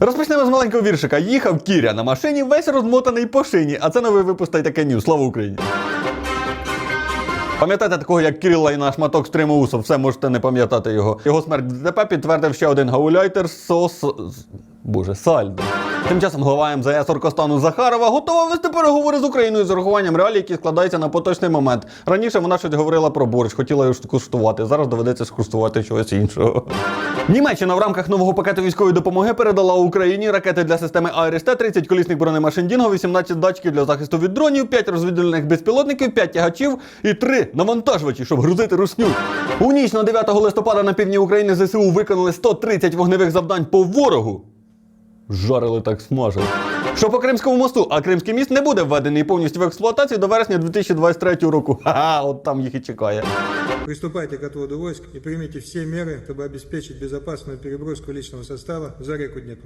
Розпочнемо з маленького віршика. Їхав Кіря на машині, весь розмотаний по шині. А це новий випуск таке ньюс. Слава Україні! Пам'ятаєте такого, як Кірилла і на шматок стримоусов, все можете не пам'ятати його. Його смерть в ДТП підтвердив ще один гауляйтер СОС. Боже, Сальдо. Тим часом глава МЗС Оркостану Захарова готова вести переговори з Україною з урахуванням реалій, які складаються на поточний момент. Раніше вона щось говорила про борщ, хотіла його скуштувати. Зараз доведеться скуштувати чогось іншого. Німеччина в рамках нового пакету військової допомоги передала Україні ракети для системи АРСТ, 30 колісних бронемашин Дінго, 18 датчиків для захисту від дронів, 5 розвідувальних безпілотників, 5 тягачів і 3 навантажувачі, щоб грузити русню. У ніч на 9 листопада на півдні України ЗСУ виконали 130 вогневих завдань по ворогу. Жарили так смажили. Що по Кримському мосту, а Кримський міст не буде введений повністю в експлуатацію до вересня 2023 року. Ха-ха, от там їх і чекає. Приступайте к отводу войск и примите все меры, чтобы обеспечить безопасную переброску личного состава за реку Днепр.